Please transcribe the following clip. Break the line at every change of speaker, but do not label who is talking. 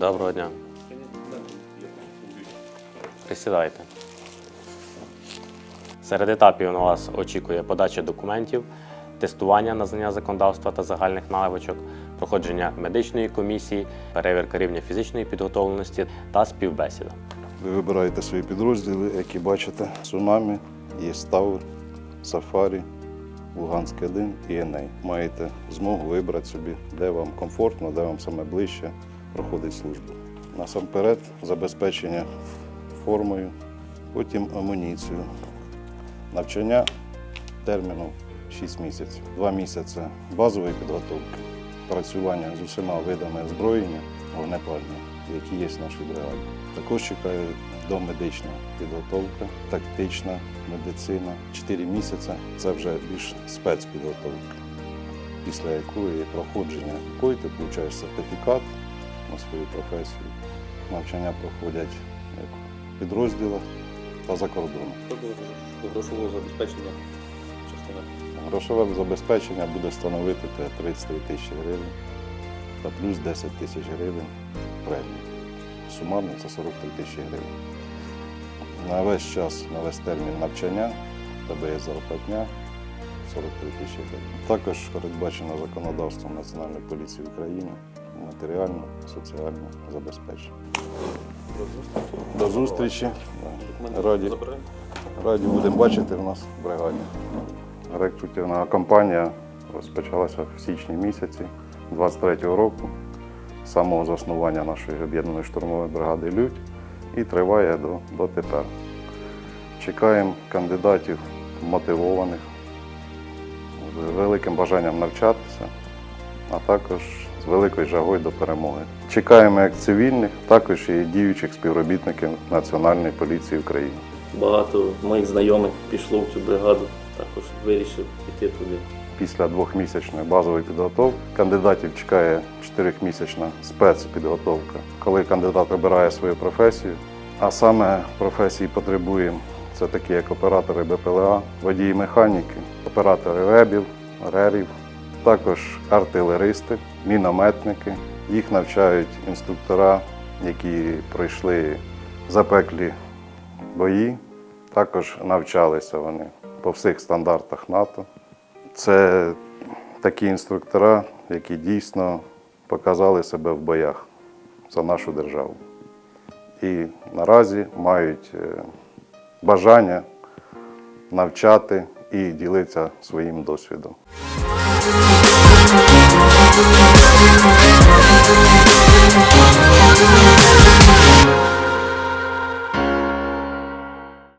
Доброго дня. Присідайте. Серед етапів на вас очікує подача документів, тестування на знання законодавства та загальних навичок, проходження медичної комісії, перевірка рівня фізичної підготовленості та співбесіда.
Ви вибираєте свої підрозділи, які бачите. Цунамі, є Ставр, Сафарі, Луганський 1 і Еней. Маєте змогу вибрати собі, де вам комфортно, де вам саме ближче проходить службу. Насамперед, забезпечення формою, потім амуніцію. Навчання терміном 6 місяців. 2 місяці базової підготовки, працювання з усіма видами озброєння вогнепального, які є в нашій бригаді. Також чекає домедична підготовка, тактична медицина. 4 місяці це вже більш спецпідготовка, після якої проходження якої ти сертифікат на свою професію. Навчання проходять як в підрозділах та за кордоном.
грошового забезпечення частина.
Грошове забезпечення буде становити 33 тисячі гривень та плюс 10 тисяч гривень премії. Сумарно це 43 тисячі гривень. На весь час, на весь термін навчання тебе є зарплатня 43 тисячі гривень. Також передбачено законодавством Національної поліції України матеріально, соціально забезпечення. До зустрічі. Раді. Раді будемо бачити в нас в бригаді. Рекрутівна кампанія розпочалася в січні місяці 23-го року, з самого заснування нашої об'єднаної штурмової бригади Людь і триває до, до тепер. Чекаємо кандидатів мотивованих, з великим бажанням навчатися, а також з великою жагою до перемоги. Чекаємо як цивільних, також і діючих співробітників Національної поліції України.
Багато моїх знайомих пішло в цю бригаду, також вирішив піти туди.
Після двохмісячної базової підготовки кандидатів чекає чотирьохмісячна спецпідготовка, коли кандидат обирає свою професію. А саме професії потребуємо це такі як оператори БПЛА, водії механіки, оператори вебів, рерів, також артилеристи, мінометники. Їх навчають інструктора, які пройшли запеклі бої. Також навчалися вони по всіх стандартах НАТО. Це такі інструктора, які дійсно показали себе в боях за нашу державу. І наразі мають е, бажання навчати і ділиться своїм досвідом.